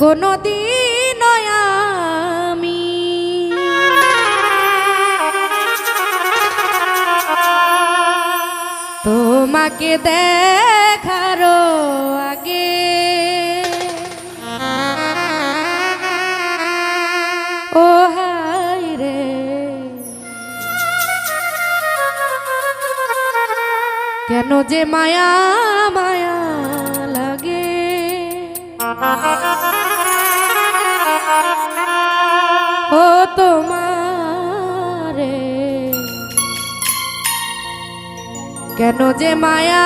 কোনো দিন আমি তোমাকে দেখারও আগে ও হাই রে। কেন যে মায়া মায়া ও তোমারে। কেন যে মায়া